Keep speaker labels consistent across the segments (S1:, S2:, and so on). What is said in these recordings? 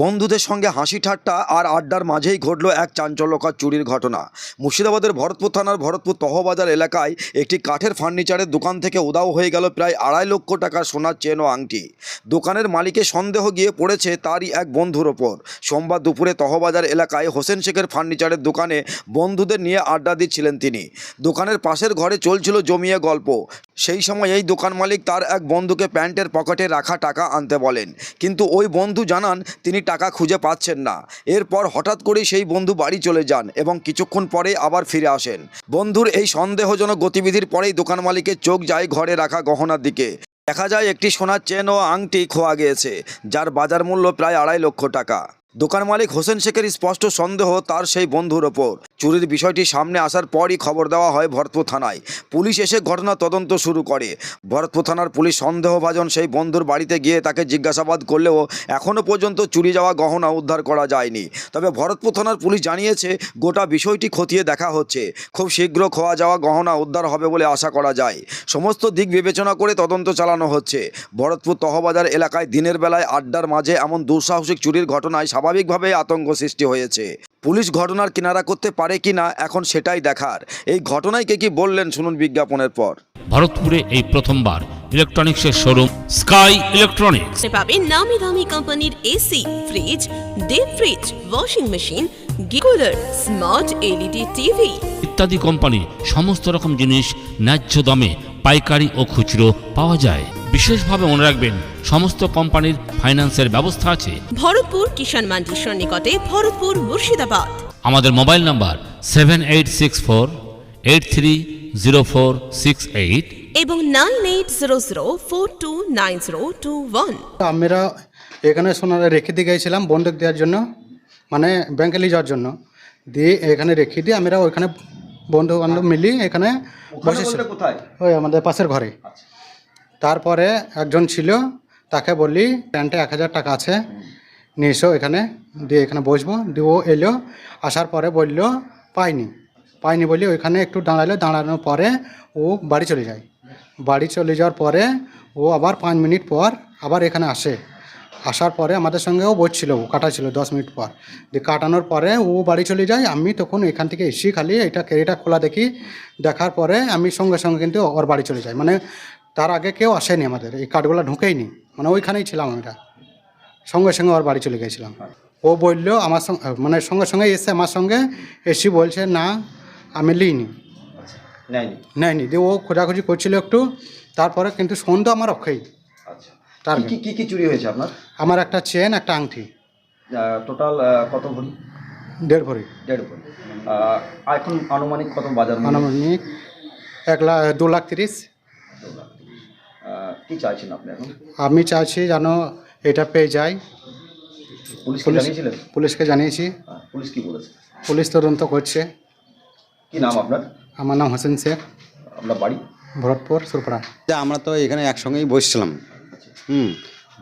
S1: বন্ধুদের সঙ্গে হাসি ঠাট্টা আর আড্ডার মাঝেই ঘটল এক চাঞ্চল্যকর চুরির ঘটনা। মুর্শিদাবাদের ভরতপুর থানার ভরতপুর তহবাজার এলাকায় একটি কাঠের ফার্নিচারের দোকান থেকে উদাও হয়ে গেল প্রায় আড়াই লক্ষ টাকার সোনার চেন ও আংটি। দোকানের মালিকের সন্দেহ গিয়ে পড়েছে তারই এক বন্ধুর ওপর। সোমবার দুপুরে তহবাজার এলাকায় হোসেন শেখের ফার্নিচারের দোকানে বন্ধুদের নিয়ে আড্ডা দিচ্ছিলেন তিনি। দোকানের পাশের ঘরে চলছিল জমিয়ে গল্প। সেই সময় এই দোকান মালিক তার এক বন্ধুকে প্যান্টের পকেটে রাখা টাকা আনতে বলেন। কিন্তু ওই বন্ধু জানান, তিনি টাকা খুঁজে পাচ্ছেন না। এরপর হঠাৎ করেই সেই বন্ধু বাড়ি চলে যান এবং কিছুক্ষণ পরে আবার ফিরে আসেন। বন্ধুর এই সন্দেহজনক গতিবিধির পরেই দোকান মালিকের চোখ যায় ঘরে রাখা গহনার দিকে। দেখা যায় একটি সোনার চেন ও আংটি খোয়া গিয়েছে, যার বাজার মূল্য প্রায় আড়াই লক্ষ টাকা। দোকান মালিক হোসেন শেখের স্পষ্ট সন্দেহ তার সেই বন্ধুর ওপর। চুরির বিষয়টি সামনে আসার পরই খবর দেওয়া হয় ভরতপুর থানায়। পুলিশ এসে ঘটনা তদন্ত শুরু করে। ভরতপুর থানার পুলিশ সন্দেহভাজন সেই বন্ধুর বাড়িতে গিয়ে তাকে জিজ্ঞাসাবাদ করলেও এখনও পর্যন্ত চুরি যাওয়া গহনা উদ্ধার করা যায়নি। তবে ভরতপুর থানার পুলিশ জানিয়েছে, গোটা বিষয়টি খতিয়ে দেখা হচ্ছে। খুব শীঘ্র খোয়া যাওয়া গহনা উদ্ধার হবে বলে আশা করা যায়। সমস্ত দিক বিবেচনা করে তদন্ত চালানো হচ্ছে। ভরতপুর তহবাজার এলাকায় দিনের বেলায় আড্ডার মাঝে এমন দুঃসাহসিক চুরির ঘটনায় স্বাভাবিকভাবে আতঙ্ক সৃষ্টি হয়েছে। পুলিশ ঘটনার কিনারা করতে পারে কি না এখন সেটাই দেখার। এই ঘটনায় কে কি বললেন শুনুন বিজ্ঞাপনের পর।
S2: ভারতপুরে এই প্রথমবার ইলেকট্রনিক্সের শোরুম স্কাই ইলেকট্রনিক্স।
S3: পাবেন নামি দামি কোম্পানির AC fridge deep fridge washing machine গিকুলার smart LED TV
S2: ইত্যাদি কোম্পানি সমস্ত রকম জিনিস ন্যায্য দামে পাইকারি ও খুচরো পাওয়া যায়। বিশেষভাবে মনে রাখবেন সমস্ত কোম্পানির ফাইন্যান্সের ব্যবস্থা আছে।
S3: ভরতপুর কিষাণ মান্ডির সন্নিকটে ভরতপুর মুর্শিদাবাদ।
S2: আমাদের mobile number seven eight six four eight three zero four six eight.
S3: এবং nine eight zero zero four two nine zero two one.
S4: আমরা এখানে সোনা রেখে দিয়ে গেছিলাম বন্ধক দেওয়ার জন্য মানে ব্যাংকে নিয়ে যাওয়ার জন্য। দিয়ে এখানে রেখে দিয়ে আমরা ওইখানে বন্ধু বান্ধব মিলিয়ে এখানে বসেছিলাম
S1: কোথায়?
S4: ওই আমাদের পাশের ঘরে। তারপরে একজন ছিল, তাকে বললি, প্যান্টে এক হাজার টাকা আছে নিয়ে এসো এখানে, দিয়ে এখানে বসবো। দিয়ে ও এলো, আসার পরে বলল, পাইনি। পাইনি বলি ওইখানে একটু দাঁড়াল, দাঁড়ানোর পরে ও বাড়ি চলে যায়। বাড়ি চলে যাওয়ার পরে ও আবার পাঁচ মিনিট পর আবার এখানে আসে। আসার পরে আমাদের সঙ্গেও বসছিল, ও কাটা ছিল দশ মিনিট পর। দিয়ে কাটানোর পরে ও বাড়ি চলে যায়, আমি তখন এখান থেকে এসি খালি এটা কেরিটা খোলা দেখি, দেখার পরে আমি সঙ্গে সঙ্গে কিন্তু ওর বাড়ি চলে যাই। মানে তার আগে কেউ আসেনি আমাদের এই কার্ডগুলো ঢুকেইনি মানে ওইখানেই ছিলাম আমরা। সঙ্গে সঙ্গে ওর বাড়ি চলে গেছিলাম ও বলল আমার সঙ্গে মানে সঙ্গে সঙ্গে এসে আমার সঙ্গে এসি বলছে না আমি লিইনি।
S1: নেয়নি?
S4: নেয়নি দিয়ে ও খোঁজাখুঁজি করছিল একটু তারপরে কিন্তু সন্ধ্যা আমার অক্ষেই
S1: আচ্ছা।
S4: তার
S1: কি কি কি চুরি হয়েছে আপনার?
S4: আমার একটা চেন একটা আংটি
S1: টোটাল কত ভরি?
S4: দেড় ভরি।
S1: দেড় ভরি। এখন আনুমানিক কত বাজার
S4: আনুমানিক এক লাখ দু লাখ তিরিশ।
S1: আহ, কি চাইছেন আপনি এখন?
S4: আমি চাইছি যেন এটা পেয়ে যাই
S1: পুলিশকে জানিয়েছিলেন?
S4: পুলিশকে জানিয়েছি।
S1: পুলিশ কি বলেছে?
S4: পুলিশ তদন্ত করছে।
S1: কি নাম আপনার?
S4: আমার নাম হোসেন শেখ।
S1: আপনার বাড়ি?
S4: ভরতপুর সুরপাড়া।
S5: আমরা তো এখানে একসঙ্গেই বসছিলাম। হুম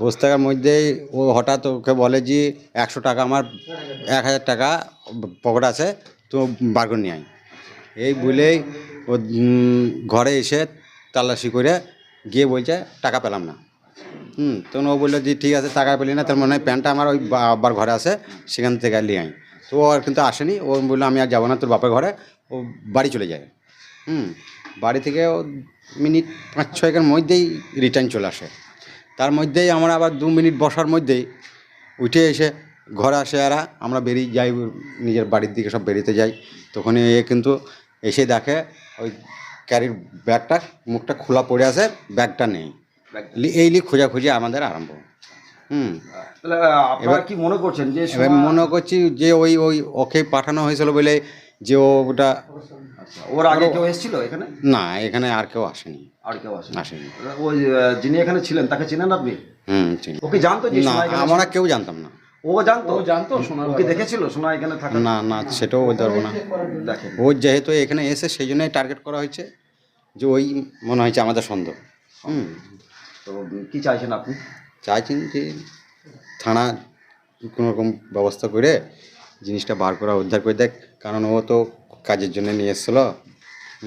S5: বসে থাকার মধ্যেই ও হঠাৎ ওকে বলে যে একশো টাকা আমার এক হাজার টাকা পকেট আছে তো বার করে নিয়ে আয়। এই বলেই ও ঘরে এসে তালাশি করে গিয়ে বলছে, টাকা পেলাম না। হুম তখন ও বলল যে, ঠিক আছে, টাকা পেলি না। তার মনে হয় প্যান্টটা আমার ওই বা- আব্বার ঘরে আছে, সেখান থেকে নিয়ে আই তো ও আর কিন্তু আসেনি। ও বলল, আমি আর যাব না তোর বাপের ঘরে। ও বাড়ি চলে যায়। হুম, বাড়ি থেকে ও মিনিট পাঁচ ছয়েকের মধ্যেই রিটার্ন চলে আসে। তার মধ্যেই আমরা আবার দু মিনিট বসার মধ্যেই উঠে এসে ঘরে আসে এরা আমরা বেরিয়ে যাই, নিজের বাড়ির দিকে সব বেরিতে যাই। তখনই এ কিন্তু এসে দেখে ওই ক্যারির ব্যাগটা মুখটা খোলা পড়ে আছে ব্যাগটা নেই। এই লি খোঁজাখুঁজি আমাদের আরম্ভ। হুম।
S1: আপনারা কি মনে করছেন যে
S5: এবার মনে করছি যে ওই ওই ওকে পাঠানো হয়েছিল বলে যে ওটা
S1: ওর আগে কেউ এসেছিল এখানে?
S5: না এখানে আর কেউ আসেনি।
S1: আর কেউ আসেনি।
S5: আসেনি।
S1: ওই যিনি এখানে ছিলেন তাকে চেনেন আপনি?
S5: হুম চিনি।
S1: ওকে জানতো
S5: না আমরা কেউ জানতাম না।
S1: ও জানতো? ও জানতো ওকে দেখেছিল? সোনা এখানে থাকা?
S5: না না সেটাও বলতে পারব না। ও যেহেতু এখানে এসে সেই জন্যই টার্গেট করা হয়েছে যে ওই মনে হয়েছে আমাদের সন্দেহ। হুম।
S1: তো কি চাইছেন আপনি?
S5: চাইছেন যে থানা কোনো রকম ব্যবস্থা করে জিনিসটা বার করা উদ্ধার করে দেখ। কারণ ও তো কাজের জন্য নিয়ে এসেছিল।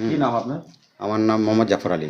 S1: কি নাম আপনার?
S5: আমার নাম মোহাম্মদ জাফর আলী।